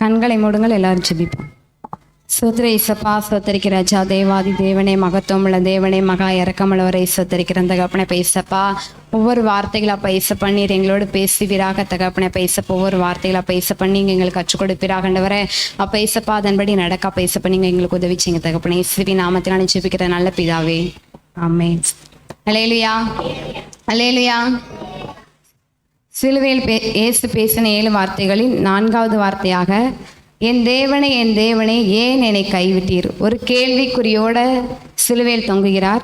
கண்களை மூடுங்கள் எல்லாரும் ஜெபிப்போம். சோத்திர இசப்பா சோத்தரிக்க ராஜா தேவாதி தேவனே மகத்துவமுள்ள தேவனே மகா இறக்கமுள்ளவரை சோத்தரிக்கிற தகப்பனை பேசப்பா ஒவ்வொரு வார்த்தைகளா பேச பண்ணீர் எங்களோடு பேசுவீராக தகப்பனை பேசப்ப ஒவ்வொரு வார்த்தைகளா பேச பண்ணி எங்களுக்கு கற்றுக் கொடுப்பீராகண்டவரை அப்ப பேசப்பா அதன்படி நடக்க பேச பண்ணி நீங்க எங்களுக்கு உதவிச்சிங்க தகப்பனை. சிவி நாமத்தினால ஜெபிக்கிற நல்ல பிதாவே. ஆமே அலேலுயா அலேலுயா சிலுவையில் பே இயேசு பேசின ஏழு வார்த்தைகளில் நான்காவது வார்த்தையாக என் தேவனை என் தேவனை ஏன் என்னை கைவிட்டீர்? ஒரு கேள்விக்குறியோட சிலுவையில் தொங்குகிறார்.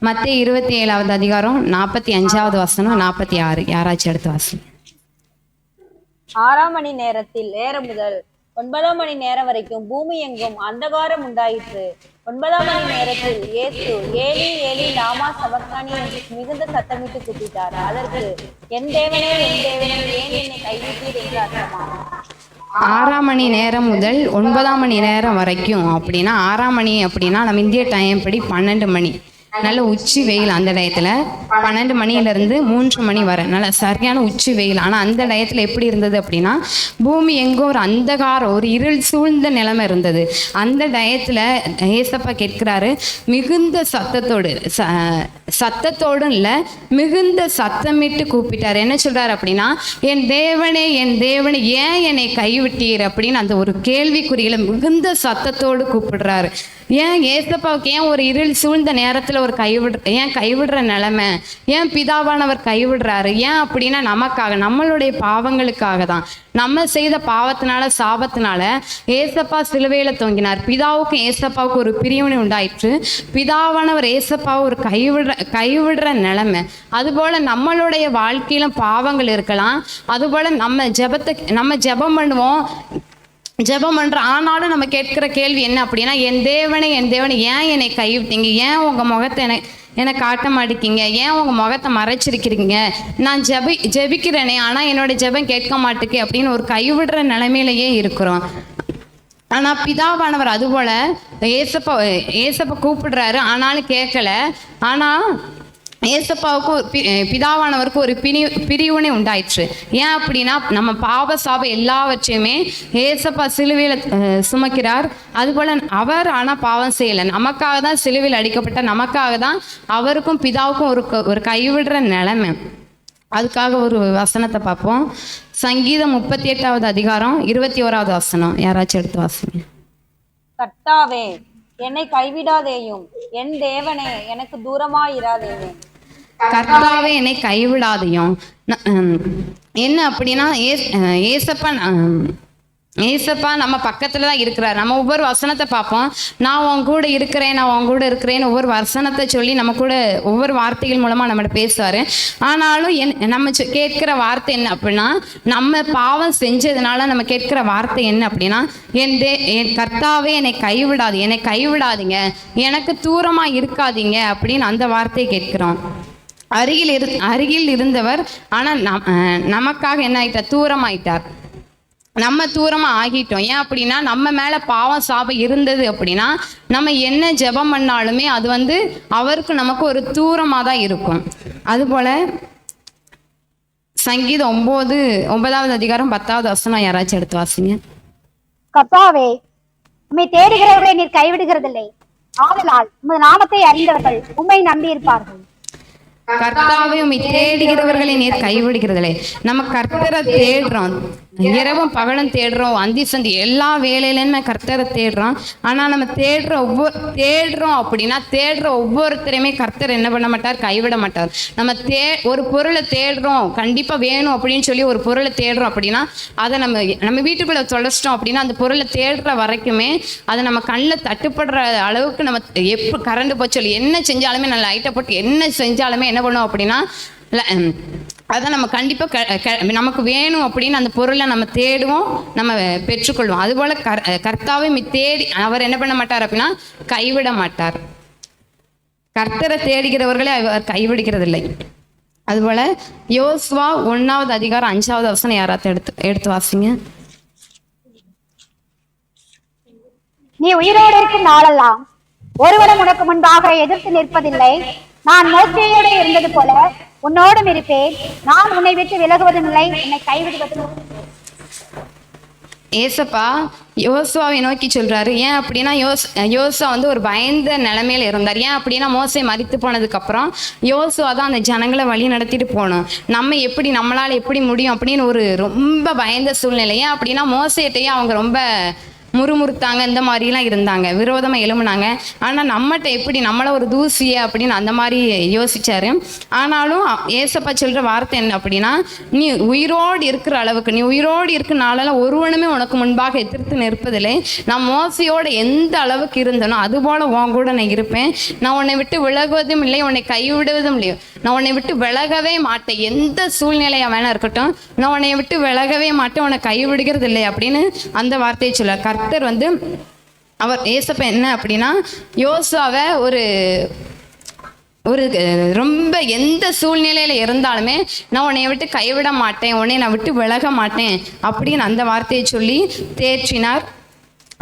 மத்திய இருபத்தி ஏழாவது அதிகாரம் நாற்பத்தி அஞ்சாவது வசனம் நாற்பத்தி ஆறு. யாராச்சும் அடுத்த வசனம் ஆறாம் மணி நேரத்தில் நேரம் முதல் ஒன்பதாம் மணி நேரம் வரைக்கும் பூமி எங்கும் அந்தகாரம் உண்டாயிற்று. ஒன்பதாம் மணி நேரத்தில் இயேசு ஏலி ஏலி லாமா சபக்தானி என்று மிகுந்த சத்தமிட்டு கூப்பிட்டார். அதற்கு என் தேவனே என் தேவனே ஏன் என்னை கைவிட்டீர்? என்று அர்த்தமா? ஆறாம் மணி நேரம் முதல் ஒன்பதாம் மணி நேரம் வரைக்கும் அப்படின்னா ஆறாம் மணி அப்படின்னா நம்ம இந்திய டைம் படி பன்னெண்டு மணி. நல்ல உச்சி வெயில் அந்த டயத்தில். பன்னெண்டு மணியிலேருந்து மூன்று மணி வர. நல்ல சரியான உச்சி வெயில். ஆனால் அந்த டயத்தில் எப்படி இருந்தது அப்படின்னா பூமி எங்கோ ஒரு அந்தகாரம் ஒரு இருள் சூழ்ந்த நிலைமை இருந்தது. அந்த டயத்தில் ஏசப்பா கேட்கிறாரு மிகுந்த சத்தத்தோடு ச சத்தத்தோடும் இல்லை மிகுந்த சத்தமிட்டு கூப்பிட்டார். என்ன சொல்றாரு அப்படின்னா என் தேவனே என் தேவனே ஏன் என்னை கைவிட்டீர்? அப்படின்னு அந்த ஒரு கேள்விக்குறியில மிகுந்த சத்தத்தோடு கூப்பிடுறாரு. ஏன் ஏசப்பாவுக்கு ஏன் ஒரு இருள் சூழ்ந்த நேரத்தில் ஒரு கைவிடு ஏன் கைவிடுற நிலைமை? ஏன் பிதாவானவர் கைவிடுறாரு? ஏன் அப்படின்னா நமக்காக நம்மளுடைய பாவங்களுக்காக தான். நம்ம செய்த பாவத்தினால சாபத்தினால ஏசப்பா சிலுவையில தொங்கினார். பிதாவுக்கும் ஏசப்பாவுக்கும் ஒரு பிரிவினை உண்டாயிற்று. பிதாவானவர் ஏசப்பாவை ஒரு கைவிடுற கைவிடுற நிலைமை. அதுபோல நம்மளுடைய வாழ்க்கையிலும் பாவங்கள் இருக்கலாம். அதுபோல நம்ம ஜெபத்தை நம்ம ஜெபம் பண்ணுவோம். ஜெபம் பண்ணுற ஆனாலும் நம்ம கேட்கிற கேள்வி என்ன அப்படின்னா என் தேவனை என் தேவனை ஏன் என்னை கைவிட்டீங்க? ஏன் உங்கள் முகத்தை என்னை என்னை காட்ட மாட்டேங்கிங்க ஏன் உங்கள் முகத்தை மறைச்சிருக்கிறீங்க? நான் ஜெபி ஜெபிக்கிறேனே ஆனால் என்னோட ஜெபம் கேட்க மாட்டேக்கு அப்படின்னு ஒரு கைவிடுற நிலைமையிலேயே இருக்கிறோம். ஆனால் பிதாவானவர் அதுபோல் ஏசப்பா ஏசப்பா கூப்பிடுறாரு ஆனாலும் கேட்கல. ஆனால் ஏசப்பாவுக்கும் ஒரு பிதாவானவருக்கும் ஒரு பிரி பிரிவுனே உண்டாயிற்று. ஏன் அப்படின்னா நம்ம பாவ சாப எல்லாவற்றையுமே ஏசப்பா சிலுவையில் சுமக்கிறார். அதுபோல் அவர் ஆனால் பாவம் செய்யலை. நமக்காக தான் சிலுவையில் அடிக்கப்பட்ட நமக்காக தான் அவருக்கும் பிதாவுக்கும் ஒரு க- ஒரு கைவிடுற நிலைமை. அதுக்காக ஒரு வசனத்தை பார்ப்போம். சங்கீதம் முப்பத்தி எட்டாவது அதிகாரம் இருபத்தி ஓராவது வசனம். யாராச்சும் எடுத்து வாசிங்க. கர்த்தாவே என்னை கைவிடாதேயும் என் தேவனே எனக்கு தூரமாயிராதேயும். கர்த்தாவே என்னை கைவிடாதையும். என்ன அப்படின்னா ஏஸ்- ஏசப்பா ஏசப்பா நம்ம பக்கத்துல தான் இருக்கிறார். நம்ம ஒவ்வொரு வசனத்தை பார்ப்போம். நான் உன் கூட இருக்கிறேன் நான் உன் கூட இருக்கிறேன்னு ஒவ்வொரு வசனத்தை சொல்லி நம்ம கூட ஒவ்வொரு வார்த்தைகள் மூலமா நம்மகிட்ட பேசுவாரு. ஆனாலும் என் நம்ம சொ- கேட்கிற வார்த்தை என்ன அப்படின்னா நம்ம பாவம் செஞ்சதுனால நம்ம கேட்கிற வார்த்தை என்ன அப்படின்னா என் தே என் கர்த்தாவே என்னை கைவிடாது என்னை கைவிடாதீங்க எனக்கு தூரமா இருக்காதீங்க அப்படின்னு அந்த வார்த்தையை கேட்கிறோம். அருகில் இரு அருகில் இருந்தவர். ஆனால் நம் அஹ் நமக்காக என்ன ஆயிட்டார்? தூரமாயிட்டார். நம்ம தூரமா ஆகிட்டோம். ஏன் அப்படின்னா நம்ம மேல பாவம் சாபம் இருந்தது அப்படின்னா நம்ம என்ன ஜெபம் பண்ணாலுமே அது வந்து அவருக்கு நமக்கு ஒரு தூரமாக தான் இருக்கும். அதுபோல் சங்கீதம் ஒன்பது ஒன்பதாவது அதிகாரம் பத்தாவது வசனம் யாராச்சும் எடுத்து வாசிங்க. கர்த்தாவே உண்மை தேடுகிறவர்களை நீர் கைவிடுகிறதில்லை. ஆதலால் உமது நாமத்தை அறிந்தவர்கள் உண்மை நம்பி இருப்பார்கள் கர்த்தாவை உம்மை தேடுகிறவர்களை நேர் கைவிடுகிறதில்லை. நம்ம கர்த்தரை தேடுறோம். இரவும் பகலும் தேடுறோம் அந்தி சந்தி எல்லா வேலையிலுமே கர்த்தரை தேடுறோம் ஆனால் நம்ம தேடுற ஒவ்வொரு தேடுறோம் அப்படின்னா தேடுற ஒவ்வொருத்தரையுமே கர்த்தர் என்ன பண்ண மாட்டார்? கைவிட மாட்டார். நம்ம தே ஒரு பொருளை தேடுறோம் கண்டிப்பாக வேணும் அப்படின்னு சொல்லி ஒரு பொருளை தேடுறோம் அப்படின்னா அதை நம்ம நம்ம வீட்டுக்குள்ளே தொலைச்சிட்டோம் அப்படின்னா அந்த பொருளை தேடுற வரைக்குமே அதை நம்ம கண்ணில் தட்டுப்படுற அளவுக்கு நம்ம எப்போ கரண்ட் போச்சு என்ன செஞ்சாலுமே நான் லைட்டை போட்டு என்ன செஞ்சாலுமே என்ன பண்ணுவோம் அப்படின்னா அதை நம்ம கண்டிப்பாக க நமக்கு வேணும் அப்படின்னு அந்த பொருளை நம்ம தேடுவோம் நம்ம பெற்றுக்கொள்வோம். அதுபோல் கர் கர்த்தாவை மி- தேடி அவர் என்ன பண்ண மாட்டார் அப்படின்னா கைவிட மாட்டார். கர்த்தரை தேடுகிறவர்களே அவர் கைவிடுகிறதில்லை. அதுபோல் யோஸ்வா ஒன்றாவது அதிகாரம் அஞ்சாவது அவசரம் யாராவது எடுத்து எடுத்து வாசிங்க. நீ உயிரோடு இருக்கும் நாளெல்லாம் ஒருவரும் உனக்கு முன்பாக எதிர்த்து நிற்பதில்லை. நான் மோசையோடு இருந்தது போல உன்னோடும் இருப்பேன். நான் உன்னை விட்டு விலகுவதும் இல்லை. உன்னை கைவிடுவதும் ஏசப்பா யோசுவாவை நோக்கி சொல்றாரு. ஏன் அப்படின்னா யோஸ் யோசுவா வந்து ஒரு பயந்த நிலைமையில இருந்தார். ஏன் அப்படின்னா மோசை மறித்து போனதுக்கப்புறம் யோசுவா தான் அந்த ஜனங்களை வழி நடத்திட்டு போகணும் நம்ம எப்படி நம்மளால எப்படி முடியும் அப்படின்னு ஒரு ரொம்ப பயந்த சூழ்நிலை. ஏன் அப்படின்னா மோசையிட்டையும் அவங்க ரொம்ப முறுமுறுத்தாங்க இந்த மாதிரிலாம் இருந்தாங்க. விரோதமாக எழும்புனாங்க. ஆனால் நம்மகிட்ட எப்படி நம்மளை ஒரு தூசிய அப்படின்னு அந்த மாதிரி யோசிச்சாரு. ஆனாலும் ஏசப்பா சொல்கிற வார்த்தை என்ன அப்படின்னா நீ உயிரோடு இருக்கிற அளவுக்கு நீ உயிரோடு இருக்கிற நாளெல்லாம் ஒருவனுமே உனக்கு முன்பாக எதிர்த்து நிற்பதில்லை. நான் மோசையோட எந்த அளவுக்கு இருந்தனோ அதுபோல் உன் கூட நான் இருப்பேன். நான் உன்னை விட்டு விலகுவதும் இல்லை உன்னை கைவிடுவதும் இல்லை. நான் உன்னை விட்டு விலகவே மாட்டேன். எந்த சூழ்நிலையாக வேணா இருக்கட்டும். நான் உன்னை விட்டு விலகவே மாட்டேன். உன்னை கைவிடுகிறது இல்லை அப்படின்னு அந்த வார்த்தையை சொல்ல கர்த்தர் வந்து அவர் ஏசப்ப என்ன அப்படின்னா யோசுவாவை ஒரு ஒரு ரொம்ப எந்த சூழ்நிலையில இருந்தாலுமே நான் உன்னை விட்டு கைவிட மாட்டேன் உன்னை நான் விட்டு விலக மாட்டேன் அப்படின்னு அந்த வார்த்தையை சொல்லி தேற்றினார்.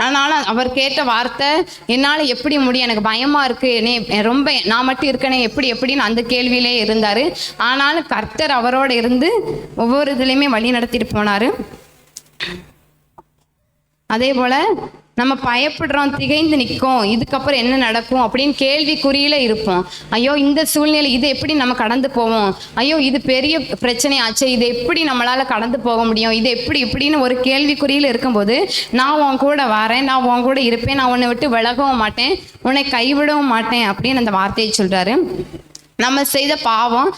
ஆனாலும் அவர் கேட்ட வார்த்தை என்னால் எப்படி முடியும்? எனக்கு பயமா இருக்கு. என்னை ரொம்ப நான் மட்டும் இருக்கனே எப்படி எப்படின்னு அந்த கேள்வியிலே இருந்தார். ஆனாலும் கர்த்தர் அவரோட இருந்து ஒவ்வொரு இதுலேயுமே வழி நடத்திட்டு போனார். அதே போல நம்ம பயப்படுறோம் திகைந்து நிற்கும் இதுக்கப்புறம் என்ன நடக்கும் அப்படின்னு கேள்விக்குறியில இருப்போம். ஐயோ இந்த சூழ்நிலை இது எப்படி நம்ம கடந்து போவோம்? ஐயோ இது பெரிய பிரச்சனை ஆச்சு இது எப்படி நம்மளால கடந்து போக முடியும்? இது எப்படி இப்படின்னு ஒரு கேள்விக்குறியில இருக்கும்போது நான் உன் கூட வரேன் நான் உன் கூட இருப்பேன் நான் உன்னை விட்டு விலகவும் மாட்டேன் உன்னை கைவிடவும் மாட்டேன் அப்படின்னு அந்த வார்த்தையை சொல்றாரு. நம்ம செய்த பாவம்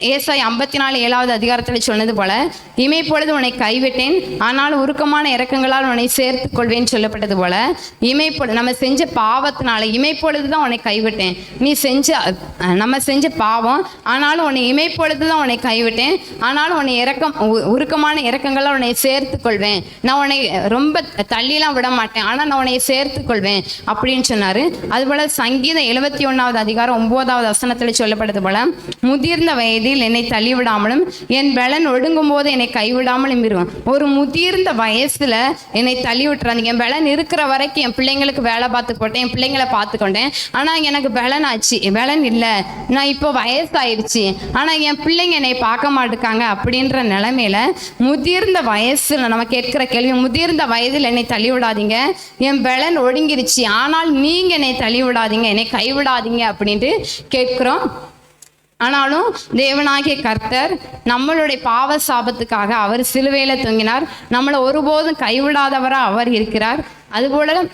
ஏசாய் ஐம்பத்தி நாலு ஏழாவது அதிகாரத்தில் சொன்னது போல இமைப்பொழுது உன்னை கைவிட்டேன் ஆனால் உருக்கமான இறக்கங்களால் உன்னை சேர்த்து கொள்வேன் சொல்லப்பட்டது போல இமைப்பொழுது நம்ம செஞ்ச பாவத்தினால இமைப்பொழுது தான் உன்னை கைவிட்டேன். நீ செஞ்ச நம்ம செஞ்ச பாவம் ஆனாலும் உன்னை இமைப்பொழுது தான் உன்னை கைவிட்டேன் ஆனாலும் உன்னை இறக்கம் உ- உருக்கமான இறக்கங்களால் உன்னை சேர்த்து கொள்வேன். நான் உன்னை ரொம்ப தள்ளிலாம் விட மாட்டேன் ஆனால் நான் உன்னை சேர்த்து கொள்வேன் அப்படின்னு சொன்னார். அதுபோல சங்கீதம் எழுபத்தி ஒன்றாவது அதிகாரம் ஒன்பதாவது வசனத்தில் சொல்லப்பட்டது போல முதிர்ந்த வயது வயதில் என்னை தள்ளிவிடாமலும் என் பலன் ஒடுங்கும் போது என்னை கைவிடாமலும் இருக்கும் ஒரு முதிர்ந்த வயசுல என்னை தள்ளி விட்டுறாதீங்க என் பலன் இருக்கிற வரைக்கும் என் பிள்ளைங்களுக்கு வேலை பார்த்து போட்டேன் என் பிள்ளைங்களை பார்த்துக்கொண்டேன் ஆனால் எனக்கு பலன் ஆச்சு. பலன் இல்லை. நான் இப்போ வயசாயிருச்சு ஆனால் என் பிள்ளைங்க என்னை பார்க்க மாட்டுக்காங்க அப்படின்ற நிலைமையில முதிர்ந்த வயசுல நம்ம கேட்கிற கேள்வி முதிர்ந்த வயதில் என்னை தள்ளி விடாதீங்க என் பலன் ஒடுங்கிருச்சு. ஆனால் நீங்க என்னை தள்ளி விடாதீங்க என்னை கைவிடாதீங்க அப்படின்ட்டு கேட்கிறோம். ஆனாலும் தேவனாகிய கர்த்தர் நம்மளுடைய பாவ சாபத்துக்காக அவர் சிலுவையில தொங்கினார். நம்மளை ஒருபோதும் கைவிடாதவராக அவர் இருக்கிறார். அதுபோல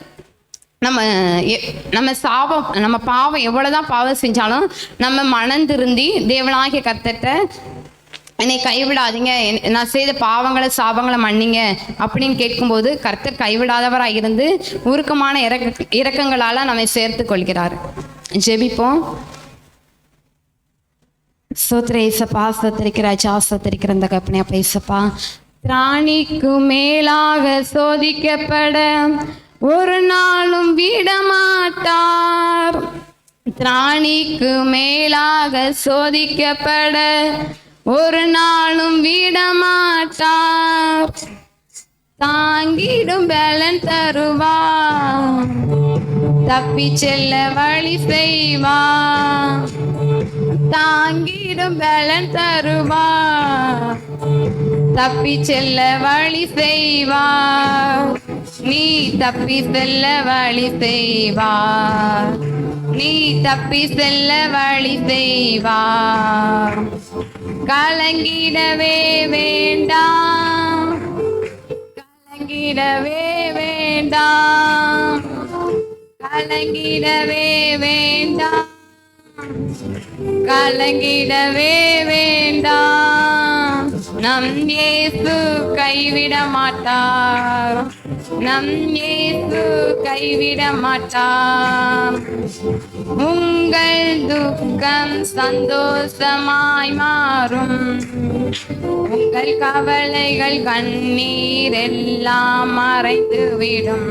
நம்ம எ- நம்ம சாபம் நம்ம பாவம் எவ்வளோதான் பாவம் செஞ்சாலும் நம்ம மனந்திருந்தி தேவனாகிய கர்த்தர்கிட்ட என்னை கைவிடாதீங்க. நான் செய்த பாவங்களை சாபங்களை மன்னிங்க அப்படின்னு கேட்கும்போது கர்த்தர் கைவிடாதவராக இருந்து உருக்கமான இறக்க இறக்கங்களால் நம்மை சேர்த்து கொள்கிறார். ஜெபிப்போம். சோத்திர ஏசப்பா சோத்தரிக்கிற ராஜா சோத்தரிக்கிற அந்த கற்பனை அப்ப ஏசப்பா திராணிக்கு மேலாக சோதிக்கப்பட ஒரு நாளும் விடமாட்டார். திராணிக்கு மேலாக சோதிக்கப்பட ஒரு நாளும் விடமாட்டார். தாங்கிடும் பலன் தருவா. தப்பி செல்ல வழி செய்வா. தாங்கிடும் பலன் தருவா தப்பி செல்ல வழி செய்வா? நீ தப்பி செல்ல வழி செய்வா? நீ தப்பி செல்ல வழி செய்வா? கலங்கிடவே வேண்டாம். கலங்கிடவே வேண்டாம். கலங்கிடவே வேண்டாம். கலங்கிடவே வேண்டாம். நம் இயேசு கைவிட மாட்டார். நம் இயேசு கைவிட மாட்டார். உங்கள் துக்கம் சந்தோஷமாய் மாறும். உங்கள் கவலைகள் கண்ணீர் எல்லாம் மறைந்து விடும்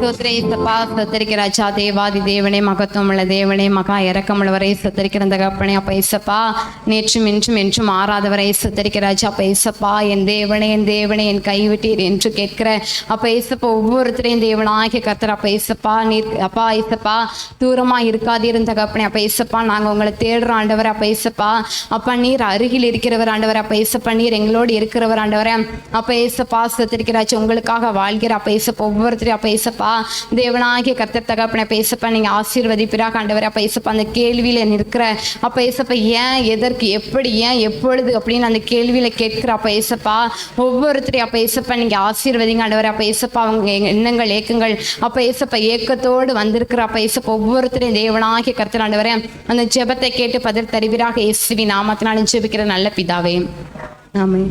ஸ்தோத்திர ஏசப்பா ஸ்தோத்திரிக்க ராஜா தேவாதி தேவனே மகத்துவம் உள்ள தேவனே மகா இறக்கமுள்ளவரை சத்தரிக்கிற அந்த கப்பனே அப்ப ஏசப்பா நேற்றும் இன்றும் என்றும் ஆறாதவரை ஸ்தோத்திரிக்க ராஜா அப்ப ஏசப்பா என் தேவனே என் தேவனே என் கைவிட்டீர் என்று கேட்கிற அப்ப ஏசப்பா ஒவ்வொருத்தரையும் தேவனாகிய கர்த்தர் அப்ப ஏசப்பா நீர் அப்பா ஏசப்பா தூரமா இருக்காதிருந்த கப்பனே அப்ப ஏசப்பா நாங்க உங்களை தேடுறோம் ஆண்டவர் அப்ப ஏசப்பா அப்பா நீர் அருகில் இருக்கிறவர் ஆண்டவர் அப்ப ஏசப்பா நீர் எங்களோடு இருக்கிறவர் ஆண்டவரே அப்ப ஏசப்பா ஸ்தோத்திரிக்கிறாச்சு உங்களுக்காக வாழ்கிற அப்ப ஏசப்பா ஒவ்வொருத்தரையும் அப்ப ஏசப்பா தேவனாகிய கர்த்தர் தகப்பனை பேசப்பா நீங்கள் நீங்க ஆசீர்வதிப்பிறாக ஆண்டவரே அப்ப ஏசப்பா அந்த கேள்வியில நிற்கிற அப்ப ஏசப்பா ஏன் எதற்கு எப்படி ஏன் எப்பொழுது அப்படின்னு அந்த கேள்வியில கேட்கிற அப்ப ஏசப்பா ஒவ்வொருத்தரையும் அப்ப ஏசப்பா நீங்க ஆசீர்வதிங்க ஆண்டவரே அப்ப ஏசப்பா அவங்க எண்ணங்கள் ஏக்கங்கள் அப்ப ஏசப்பா ஏக்கத்தோடு வந்திருக்கிற அப்ப ஏசப்பா ஒவ்வொருத்தரையும் தேவனாகிய கர்த்தர் ஆண்டவரை அந்த ஜெபத்தை கேட்டு பதில் தருவீராக இயேசுவி நாமத்தினாலும் ஜெபிக்கிற நல்ல பிதாவே. ஆமாம்